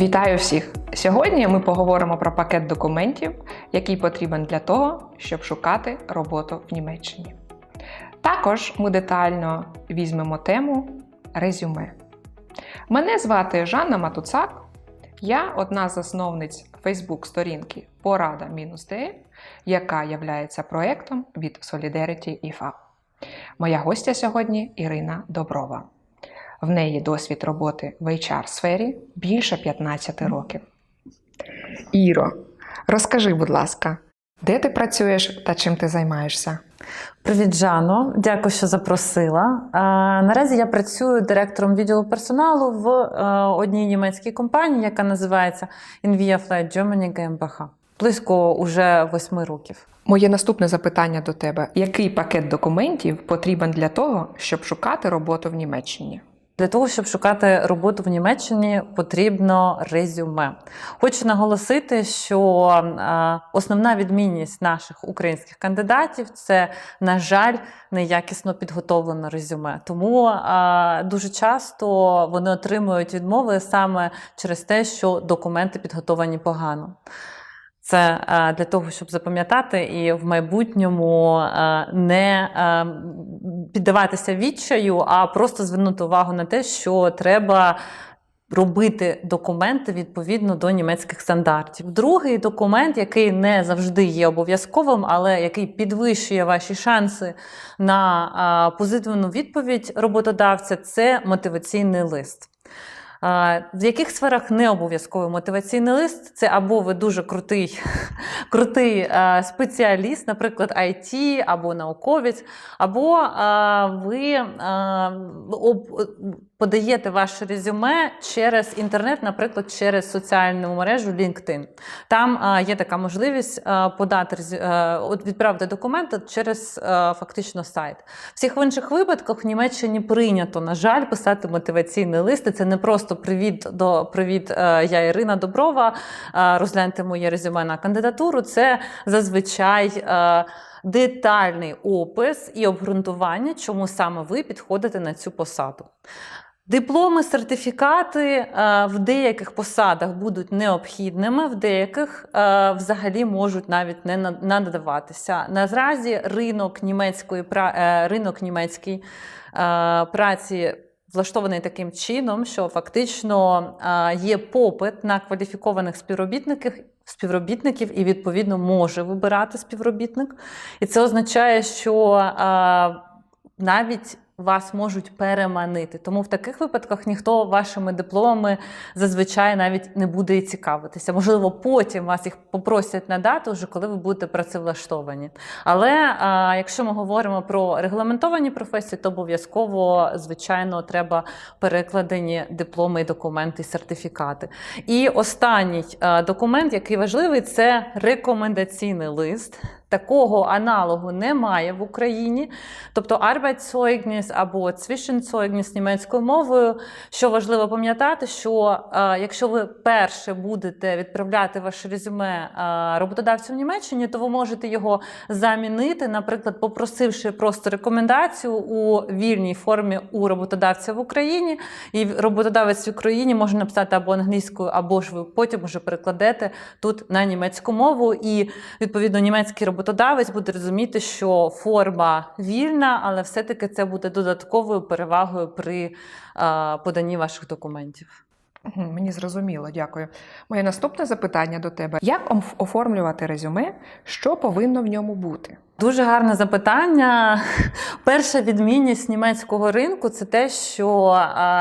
Вітаю всіх! Сьогодні ми поговоримо про пакет документів, який потрібен для того, щоб шукати роботу в Німеччині. Також ми детально візьмемо тему резюме. Мене звати Жанна Матуцак. Я одна з засновниць Фейсбук-сторінки Порада-ДЕ, яка є проєктом від Solidarity IFA. Моя гостя сьогодні Ірина Доброва. В неї досвід роботи в HR-сфері більше 15 років. Іро, розкажи, будь ласка, де ти працюєш та чим ти займаєшся? Привіт, Жано. Дякую, що запросила. Наразі я працюю директором відділу персоналу в е, одній німецькій компанії, яка називається Invia Flight Germany GmbH. Близько уже восьми років. Моє наступне запитання до тебе: який пакет документів потрібен для того, щоб шукати роботу в Німеччині? Для того, щоб шукати роботу в Німеччині, потрібно резюме. Хочу наголосити, що е, основна відмінність наших українських кандидатів це, на жаль, неякісно підготовлене резюме. Тому е, дуже часто вони отримують відмови саме через те, що документи підготовані погано. Це е, для того, щоб запам'ятати і в майбутньому е, не е, піддаватися відчаю, а просто звернути увагу на те, що треба. Робити документи відповідно до німецьких стандартів. Другий документ, який не завжди є обов'язковим, але який підвищує ваші шанси на позитивну відповідь роботодавця, це мотиваційний лист. В яких сферах не обов'язковий мотиваційний лист? Це або ви дуже крутий крутий спеціаліст, наприклад, IT або науковець, або ви подаєте ваше резюме через інтернет, наприклад, через соціальну мережу LinkedIn. Там є така можливість подати відправити документи через фактично сайт. Всіх в інших випадках в Німеччині прийнято, на жаль, писати мотиваційний лист. Це не просто привіт до привіт, я Ірина Доброва. Розгляньте моє резюме на кандидатуру. Це зазвичай. Детальний опис і обґрунтування, чому саме ви підходите на цю посаду. Дипломи, сертифікати в деяких посадах будуть необхідними, в деяких взагалі можуть навіть не надаватися. Наразі ринок німецької е, ринок німецької праці влаштований таким чином, що фактично є попит на кваліфікованих співробітників. Співробітників і відповідно може вибирати співробітник, і це означає, що навіть вас можуть переманити. Тому в таких випадках ніхто вашими дипломами зазвичай навіть не буде цікавитися. Можливо, потім вас їх попросять надати, вже коли ви будете працевлаштовані. Але а, якщо ми говоримо про регламентовані професії, то обов'язково, звичайно, треба перекладені дипломи, документи, сертифікати. І останній а, документ, який важливий, це рекомендаційний лист. Такого аналогу немає в Україні. Тобто Arbeitszeugnis або Zwischenzeugnis німецькою мовою. Що важливо пам'ятати, що е, якщо ви перше будете відправляти ваше резюме е, роботодавцю в Німеччині, то ви можете його замінити, наприклад, попросивши просто рекомендацію у вільній формі у роботодавця в Україні. І роботодавець в Україні може написати або англійською, або ж ви потім вже перекладете тут на німецьку мову. І відповідно німецький роботодавець роботодавець буде розуміти, що форма вільна, але все-таки це буде додатковою перевагою при поданні ваших документів. Мені зрозуміло, дякую. Моє наступне запитання до тебе: як оформлювати резюме, що повинно в ньому бути? Дуже гарне запитання. Перша відмінність німецького ринку це те, що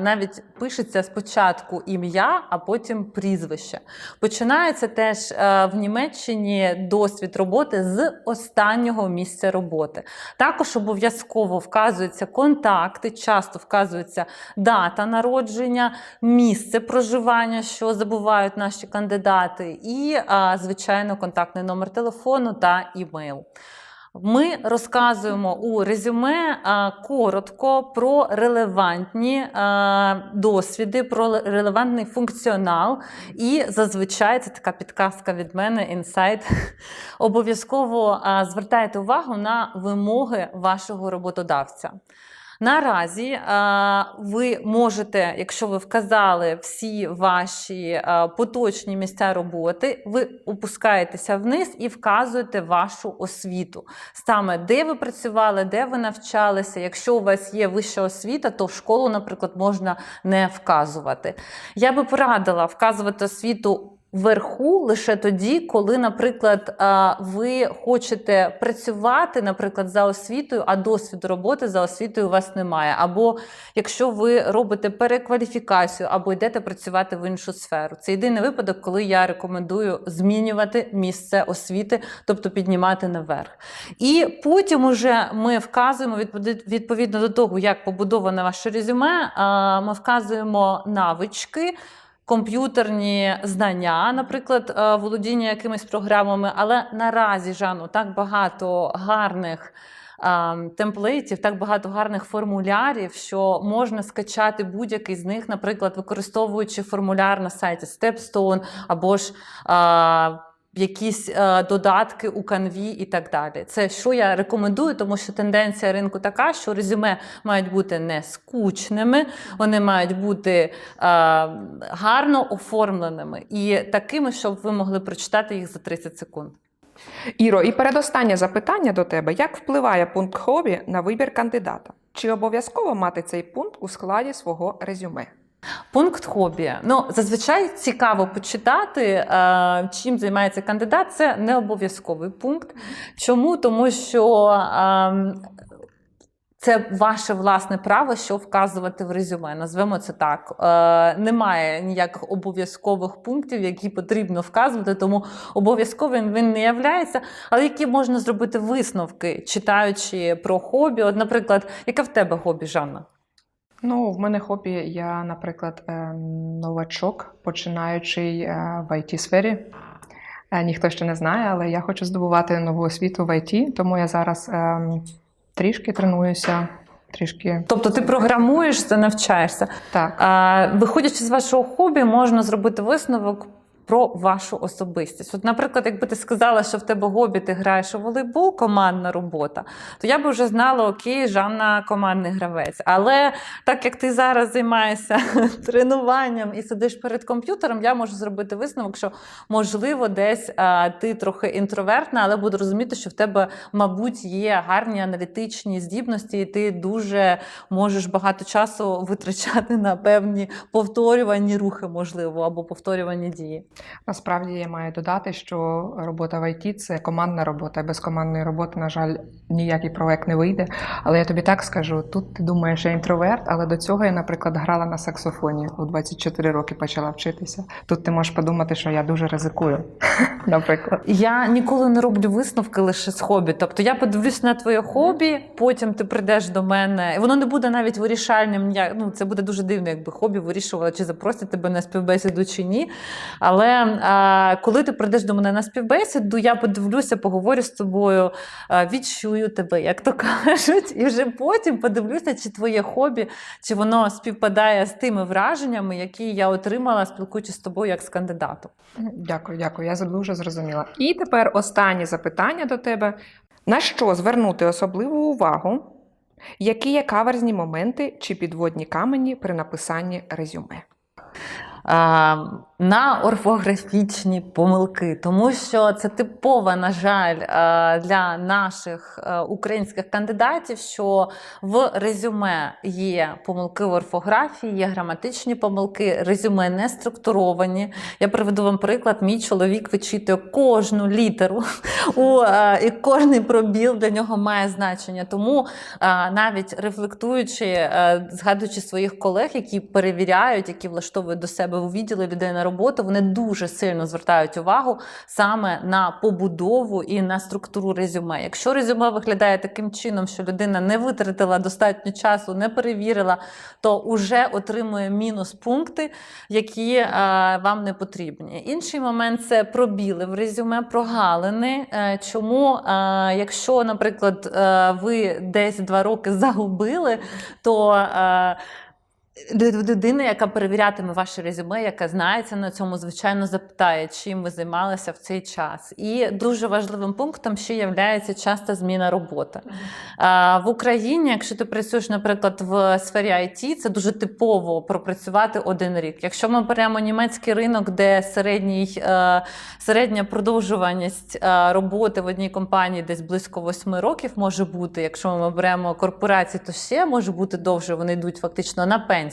навіть пишеться спочатку ім'я, а потім прізвище. Починається теж в Німеччині досвід роботи з останнього місця роботи. Також обов'язково вказуються контакти, часто вказується дата народження, місце проживання, що забувають наші кандидати, і, звичайно, контактний номер телефону та імейл. Ми розказуємо у резюме коротко про релевантні досвіди, про релевантний функціонал. І зазвичай це така підказка від мене, інсайт. Обов'язково звертайте увагу на вимоги вашого роботодавця. Наразі е, ви можете, якщо ви вказали всі ваші е, поточні місця роботи, ви опускаєтеся вниз і вказуєте вашу освіту. Саме де ви працювали, де ви навчалися. Якщо у вас є вища освіта, то в школу, наприклад, можна не вказувати. Я би порадила вказувати освіту. Вверху лише тоді, коли, наприклад, ви хочете працювати, наприклад, за освітою, а досвіду роботи за освітою у вас немає. Або якщо ви робите перекваліфікацію, або йдете працювати в іншу сферу. Це єдиний випадок, коли я рекомендую змінювати місце освіти, тобто піднімати наверх. І потім уже ми вказуємо відповідно до того, як побудоване ваше резюме, ми вказуємо навички комп'ютерні знання, наприклад, е, володіння якимись програмами, але наразі Жанну так багато гарних. ем, Темплейтів, так багато гарних формулярів, що можна скачати будь-який з них, наприклад, використовуючи формуляр на сайті Stepstone або ж е, якісь е, додатки у канві і так далі. Це що я рекомендую, тому що тенденція ринку така, що резюме мають бути не скучними, вони мають бути е, гарно оформленими і такими, щоб ви могли прочитати їх за 30 секунд. Іро, і передостаннє запитання до тебе: як впливає пункт хобі на вибір кандидата? Чи обов'язково мати цей пункт у складі свого резюме? Пункт хобі. Ну, зазвичай цікаво почитати, е, чим займається кандидат. Це не обов'язковий пункт. Чому? Тому що е, це ваше власне право, що вказувати в резюме. Назвемо це так. Е, немає ніяких обов'язкових пунктів, які потрібно вказувати, тому обов'язковим він не являється, але які можна зробити висновки, читаючи про хобі. От, наприклад, яке в тебе хобі, Жанна? Ну, в мене хобі, я, наприклад, е, новачок, починаючий е, в it сфері Е, Ніхто ще не знає, але я хочу здобувати нову освіту в IT, тому я зараз трішки тренуюся, трішки Тобто ти програмуєш, це навчаєшся. так. А, Виходячи з вашого хобі, можна зробити висновок про вашу особистість. От, наприклад, якби ти сказала, що в тебе хобі ти граєш у волейбол, командна робота, то я би вже знала, окей, Жанна командний гравець. Але так як ти зараз займаєшся тренуванням і сидиш перед комп'ютером, я можу зробити висновок, що можливо десь а, ти трохи інтровертна, але буду розуміти, що в тебе, мабуть, є гарні аналітичні здібності, і ти дуже можеш багато часу витрачати на певні повторювані рухи, можливо, або повторювані дії. Насправді я маю додати, що робота в IT – це командна робота. Без командної роботи, на жаль, ніякий проект не вийде. Але я тобі так скажу: тут ти думаєш, я інтроверт, але до цього я, наприклад, грала на саксофоні у 24 роки почала вчитися. Тут ти можеш подумати, що я дуже ризикую, наприклад. Я ніколи не роблю висновки лише з хобі. Тобто я подивлюсь на твоє хобі, потім ти прийдеш до мене. І воно не буде навіть вирішальним. Ну, це буде дуже дивно, якби хобі вирішувало, чи запросять тебе на співбесіду чи ні. Але а, коли ти прийдеш до мене на співбесіду, я подивлюся, поговорю з тобою, а, відчую тебе, як то кажуть, і вже потім подивлюся, чи твоє хобі, чи воно співпадає з тими враженнями, які я отримала, спілкуючись з тобою як з кандидатом. Дякую, дякую. Я дуже зрозуміла. І тепер останнє запитання до тебе: на що звернути особливу увагу? Які є каверзні моменти чи підводні камені при написанні резюме? а, на орфографічні помилки, тому що це типова, на жаль, для наших українських кандидатів, що в резюме є помилки в орфографії, є граматичні помилки, резюме не структуровані. Я приведу вам приклад: мій чоловік вичитує кожну літеру у і кожний пробіл для нього має значення. Тому навіть рефлектуючи, е, згадуючи своїх колег, які перевіряють, які влаштовують до себе у відділи людей на роботу, вони дуже сильно звертають увагу саме на побудову і на структуру резюме. Якщо резюме виглядає таким чином, що людина не витратила достатньо часу, не перевірила, то вже отримує мінус пункти, які е, вам не потрібні. Інший момент це пробіли в резюме, прогалини. Е, чому, е, якщо, наприклад, е, ви десь два роки загубили, то е, Людина, яка перевірятиме ваше резюме, яка знається на цьому, звичайно, запитає, чим ви займалися в цей час. І дуже важливим пунктом ще є часта зміна роботи. В Україні, якщо ти працюєш, наприклад, в сфері IT, це дуже типово пропрацювати один рік. Якщо ми беремо німецький ринок, де середній, е, середня продовжуваність е, роботи в одній компанії десь близько 8 років може бути. Якщо ми беремо корпорації, то ще може бути довше. Вони йдуть фактично на пенсію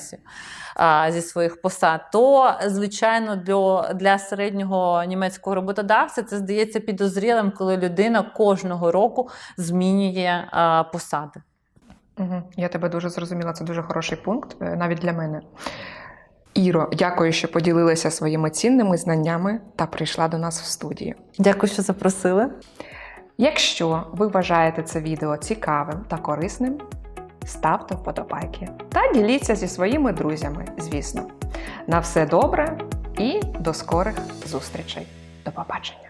а, зі своїх посад. То, звичайно, для, для середнього німецького роботодавця це здається підозрілим, коли людина кожного року змінює а, посади. Угу. Я тебе дуже зрозуміла, це дуже хороший пункт, е, навіть для мене. Іро, дякую, що поділилася своїми цінними знаннями та прийшла до нас в студію. Дякую, що запросили. Якщо ви вважаєте це відео цікавим та корисним, ставте вподобайки та діліться зі своїми друзями, звісно. На все добре і до скорих зустрічей. До побачення!